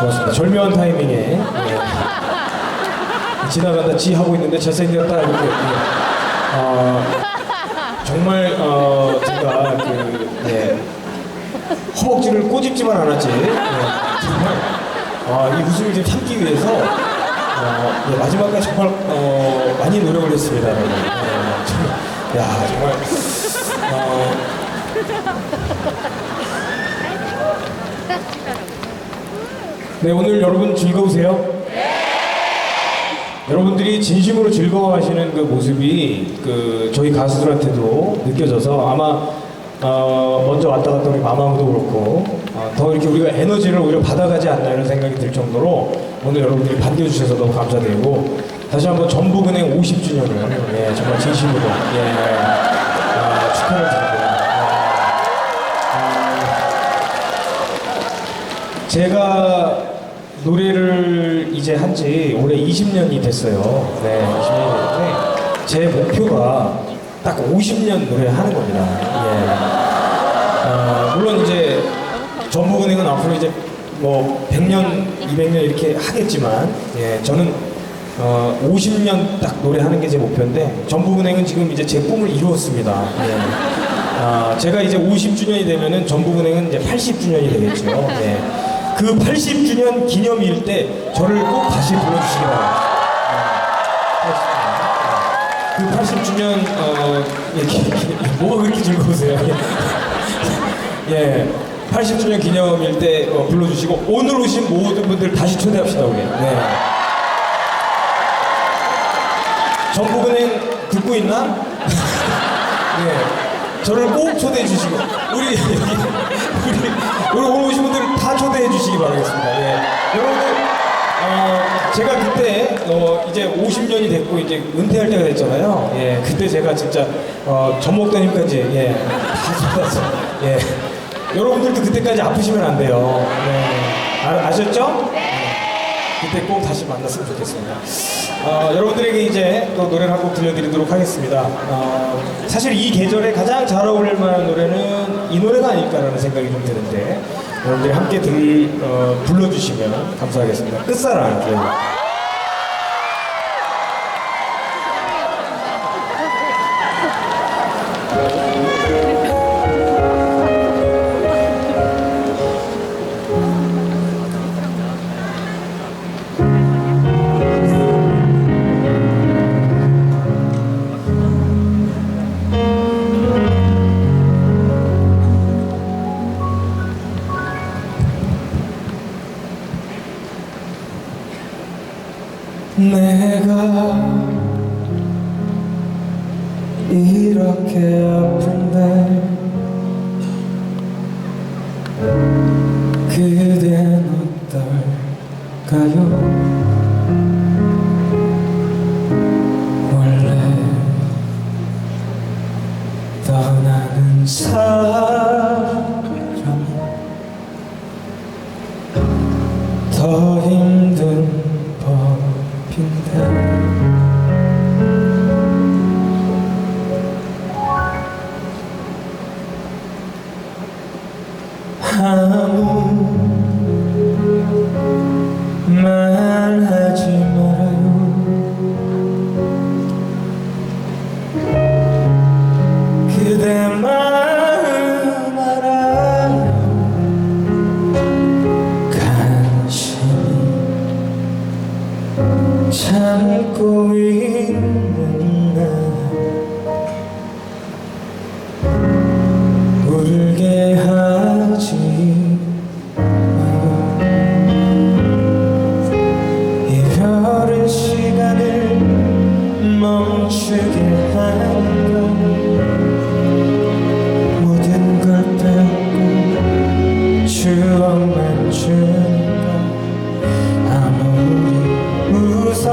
고맙습니다. 절묘한 타이밍에 예. 지나가다 지 하고 있는데 잘생겼다 이렇게 예. 어, 정말 어, 제가 그 예. 허벅지를 꼬집지만 않았지 예. 정말 아, 이 웃음을 좀 참기 위해서 어, 예, 마지막까지 정말 어, 많이 노력을 했습니다. 예, 정말, 야 정말 어, 네 오늘 여러분 즐거우세요? 여러분들이 진심으로 즐거워하시는 그 모습이 그 저희 가수들한테도 느껴져서 아마 어, 먼저 왔다 갔다 우리 마마무도 그렇고 어, 더 이렇게 우리가 에너지를 오히려 받아가지 않나 이런 생각이 들 정도로 오늘 여러분들이 반겨주셔서 너무 감사드리고 다시 한번 전북은행 50주년을 예, 정말 진심으로 예, 아, 축하를 드리고요. 예. 제가 노래를 이제 한 지 올해 20년이 됐어요. 네, 20년이 됐는데 제 목표가 딱 50년 노래를 하는 겁니다. 예. 아, 물론 이제 전북은행은 앞으로 이제 뭐 100년, 200년 이렇게 하겠지만 예, 저는 어, 50년 딱 노래하는 게 제 목표인데 전북은행은 지금 이제 제 꿈을 이루었습니다. 예. 아, 제가 이제 50주년이 되면은 전북은행은 이제 80주년이 되겠죠. 예. 그 80주년 기념일 때 저를 꼭 다시 불러주시기 바랍니다. 네, 80주년. 그 80주년 어, 예, 기, 기, 뭐가 그렇게 즐거우세요? 예. 예. 80주년 기념일 때 어, 불러주시고 오늘 오신 모든 분들 다시 초대합시다 우리. 네. 전북은행 듣고 있나? 네. 저를 꼭 초대해 주시고 우리 우리 오늘 오신 분들 다 초대해 주시기 바라겠습니다. 예. 여러분들 어, 제가 그때 어, 이제 50년이 됐고 이제 은퇴할 때가 됐잖아요. 예. 그때 제가 진짜 어, 전목사님까지 예. 다 받았어. 예. 여러분들도 그때까지 아프시면 안 돼요. 네. 아, 아셨죠? 그때 꼭 다시 만났으면 좋겠습니다. 어, 여러분들에게 이제 또 노래를 한 곡 들려드리도록 하겠습니다. 어, 사실 이 계절에 가장 잘 어울릴 만한 노래는 이 노래가 아닐까라는 생각이 좀 드는데 여러분들이 함께 들, 어, 불러주시면 감사하겠습니다. 끝사랑. 이렇게 아픈데 그댄 어떨까요? 원래 떠나는 사람 더 힘 아무 말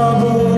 아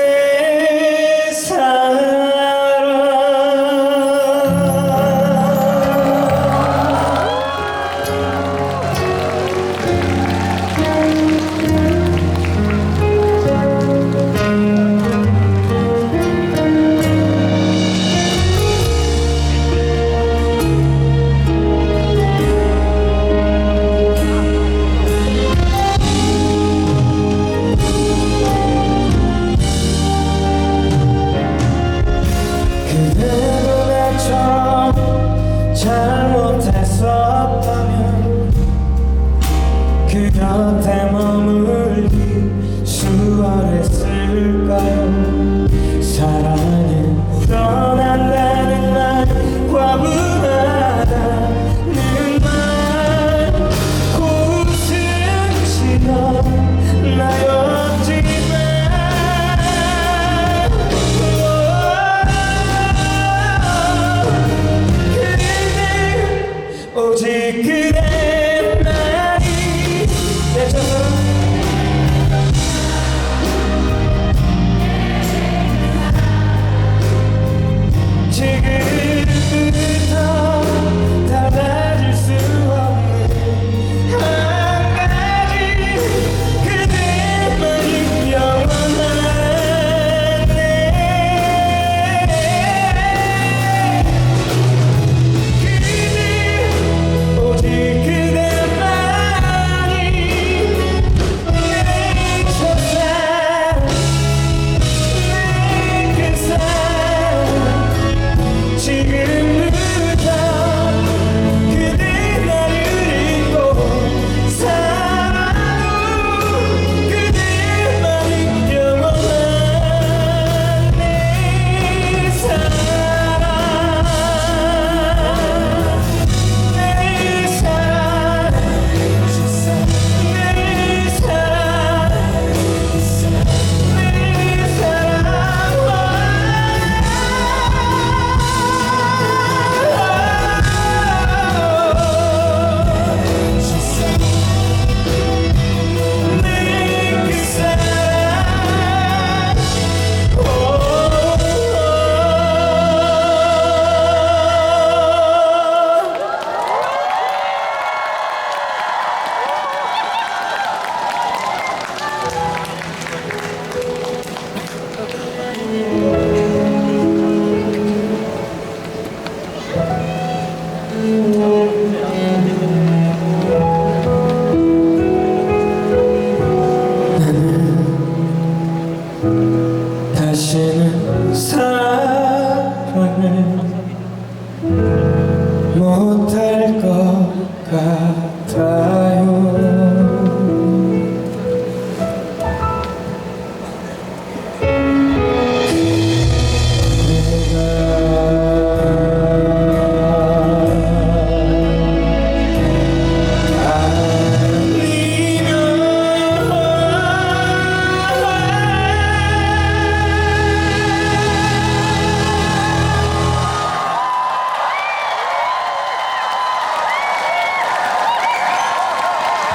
그래. 못할 것 같아